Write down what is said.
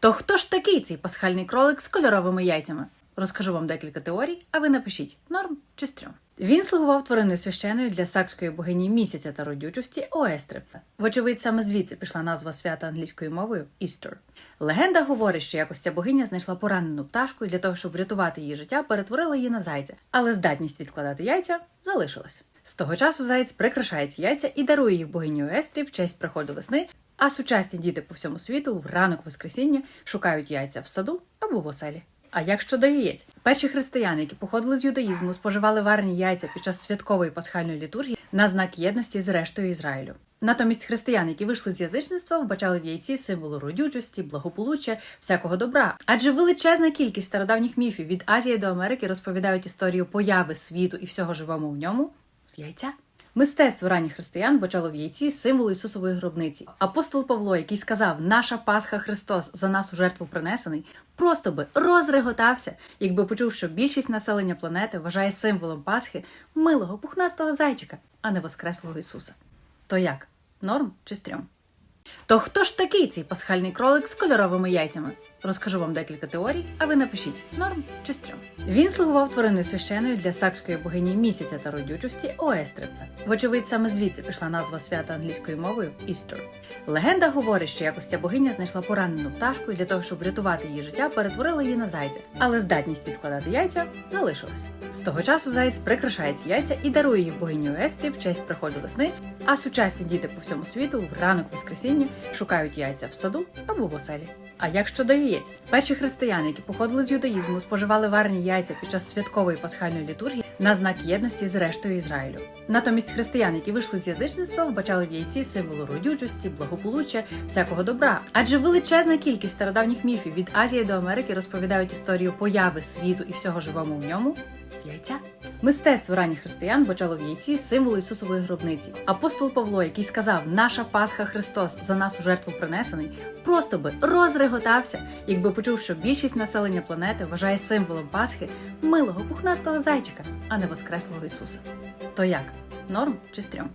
То хто ж такий цей пасхальний кролик з кольоровими яйцями? Розкажу вам декілька теорій, а ви напишіть норм чи стрьом. Він слугував твариною священою для сакської богині місяця та родючості Оестри. Вочевидь, саме звідси пішла назва свята англійською мовою Easter. Легенда говорить, що якось ця богиня знайшла поранену пташку і для того, щоб врятувати її життя, перетворила її на зайця, але здатність відкладати яйця залишилась. З того часу заєць прикрашає ці яйця і дарує їх богині Оестрі в честь приходу весни. А сучасні діти по всьому світу в ранок Воскресіння шукають яйця в саду або в оселі. А як щодо яєць? Перші християни, які походили з юдаїзму, споживали варені яйця під час святкової пасхальної літургії на знак єдності з рештою Ізраїлю. Натомість християни, які вийшли з язичництва, вбачали в яйці символ родючості, благополуччя, всякого добра. Адже величезна кількість стародавніх міфів від Азії до Америки розповідають історію появи світу і всього живому в ньому з яйця. Мистецтво ранніх християн бачало в яйці символ Ісусової гробниці. Апостол Павло, який сказав Наша Пасха Христос за нас у жертву принесений, просто би розреготався, якби почув, що більшість населення планети вважає символом Пасхи милого пухнастого зайчика, а не воскреслого Ісуса. То як? Норм чи стрьом? То хто ж такий цей пасхальний кролик з кольоровими яйцями? Розкажу вам декілька теорій, а ви напишіть норм чи стрьом. Він слугував твариною священою для сакської богині місяця та родючості Оестри. Вочевидь, саме звідси пішла назва свята англійською мовою Easter. Легенда говорить, що якось ця богиня знайшла поранену пташку і для того, щоб врятувати її життя, перетворила її на зайця, але здатність відкладати яйця залишилась. З того часу заєць прикрашає ці яйця і дарує їх богині Оестрі в честь приходу весни. А сучасні діти по всьому світу в ранок Воскресіння шукають яйця в саду або в оселі. А як щодо яєць? Перші християни, які походили з юдаїзму, споживали варені яйця під час святкової пасхальної літургії на знак єдності з рештою Ізраїлю. Натомість християни, які вийшли з язичництва, вбачали в яйці символ родючості, благополуччя, всякого добра. Адже величезна кількість стародавніх міфів від Азії до Америки розповідають історію появи світу і всього живому в ньому з яйця. Мистецтво ранніх християн бачало в яйці символ Ісусової гробниці. Апостол Павло, який сказав Наша Пасха Христос за нас у жертву принесений, просто би розреготався, якби почув, що більшість населення планети вважає символом Пасхи милого пухнастого зайчика, а не воскреслого Ісуса. То як? Норм чи стрьом?